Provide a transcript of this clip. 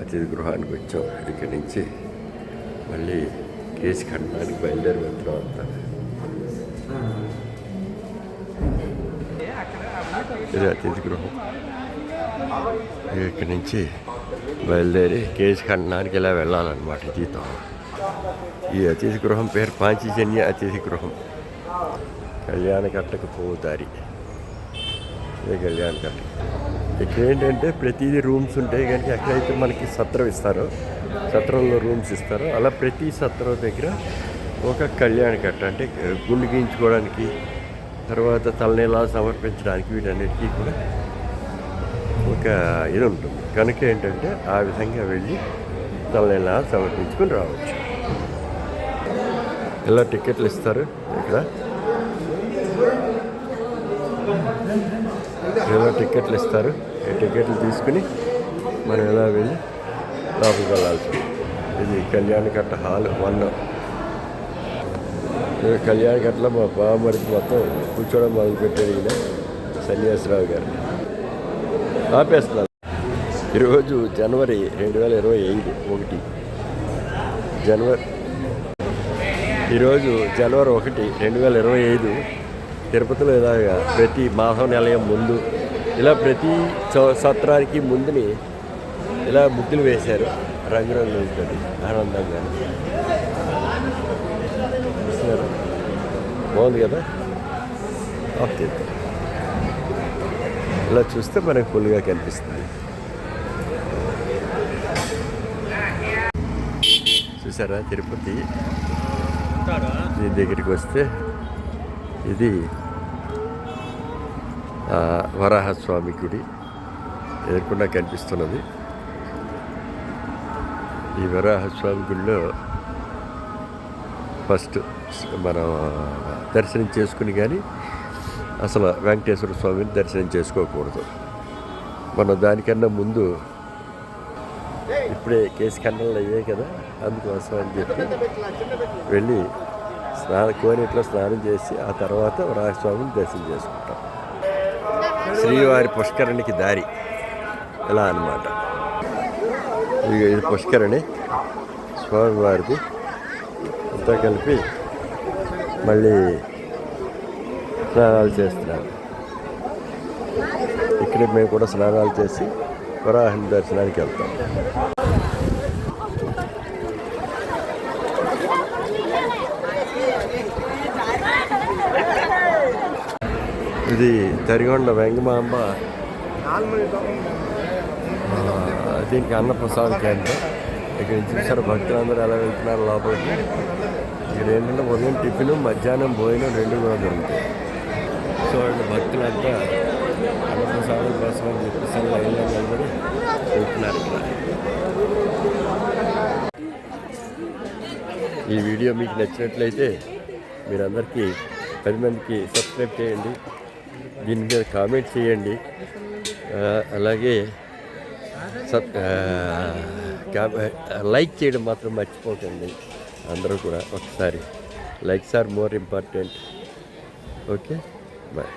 అతిథి గృహానికి వచ్చాం. ఇక్కడి నుంచి మళ్ళీ కేసు ఖండానికి బయలుదేరి వెళ్తున్నాం అంతా. ఇది అతిథి గృహం. ఇక్కడి నుంచి బయలుదేరి కేసు ఖండానికి ఇలా వెళ్ళాలన్నమాట జీతం. ఈ అతిథి గృహం పేరు పాంచజన్య అతిథి గృహం. కళ్యాణ కట్టకు పోవు దారి ఇదే కళ్యాణ కట్ట ఇక్కడ ఏంటంటే ప్రతిదీ రూమ్స్ ఉంటాయి కానీ ఎక్కడైతే మనకి సత్రం ఇస్తారో సత్రంలో రూమ్స్ ఇస్తారో అలా ప్రతి సత్రం దగ్గర ఒక కళ్యాణ కట్ట అంటే గుండు గీయించుకోవడానికి తర్వాత తలనీలా సమర్పించడానికి వీటన్నిటికీ కూడా ఒక ఇది ఉంటుంది. కనుక ఏంటంటే ఆ విధంగా వెళ్ళి తలనీలా సమర్పించుకొని రావచ్చు. ఎలా టికెట్లు ఇస్తారు ఇక్కడ? ఏదో టికెట్లు ఇస్తారు. ఈ టికెట్లు తీసుకుని మనం ఎలా వెళ్ళి లోపలికి వెళ్ళాల్సి ఇది కళ్యాణకట్ట హాల్ వన్. కళ్యాణకట్టలో మా బావమరికి మొత్తం కూర్చోవడం మొదలుపెట్టారు ఈయన సన్యాసరావు గారు. ఆపేస్తున్నారు. ఈరోజు జనవరి రెండు వేల ఇరవై ఐదు ఒకటి. జనవరి ఈరోజు జనవరి ఒకటి రెండు వేల ఇరవై ఐదు తిరుపతిలో ఇలాగా ప్రతి మాధవ నిలయం ముందు ఇలా ప్రతి సత్రానికి ముందుని ఇలా ముగ్గులు వేశారు. రంగురంగులు ఉంటుంది. ఆనందంగా. చూస్తున్నారు. బాగుంది కదా? ఓకే. ఇలా చూస్తే మనకు ఫుల్గా కనిపిస్తుంది. చూసారా తిరుపతి? దీని దగ్గరికి వస్తే ఇది వరాహస్వామి గుడి. ఎదుర్కొన్నా కనిపిస్తున్నది. ఈ వరాహస్వామి గుడిలో ఫస్ట్ మనం దర్శనం చేసుకుని కానీ అసలు వెంకటేశ్వర స్వామిని దర్శనం చేసుకోకూడదు. మనం దానికన్నా ముందు ఇప్పుడే కేసు కన్నలు అయ్యాయి కదా అందుకోసం అని చెప్పి వెళ్ళి స్నాన కోనేట్లో స్నానం చేసి ఆ తర్వాత రాజస్వామిని దర్శనం చేసుకుంటాం. శ్రీవారి పుష్కరణికి దారి. ఇలా అన్నమాట. ఇది పుష్కరణి. స్వామివారిది. అంతా కలిపి మళ్ళీ స్నానాలు చేస్తున్నారు. ఇక్కడ మేము కూడా స్నానాలు చేసి వరాహం దర్శనానికి వెళ్తాం. ఇది తరిగొండ వెంగమాంబ. దీనికి అన్నప్రసాద కేంద్రం ఇక్కడ నుంచి చూసారు భక్తులందరూ ఎలా వెళ్తున్నారు లోపలికి? ఇక్కడ ఏంటంటే ఉదయం టిఫిన్ మధ్యాహ్నం భోజనం రెండు కూడా దొరుకుతాయి. సో భక్తులంతా అన్నప్రసాదం కోసం అని చెప్పేసి లైన్లో నిలబడి వెళ్తున్నారు ఇక్కడ. ఈ వీడియో మీకు నచ్చినట్లయితే మీరందరికీ పది మందికి సబ్స్క్రైబ్ చేయండి. దీని మీద కామెంట్ చేయండి. అలాగే సబ్ లైక్ చేయడం మాత్రం మర్చిపోకండి. అందరూ కూడా ఒకసారి. Likes are more important okay bye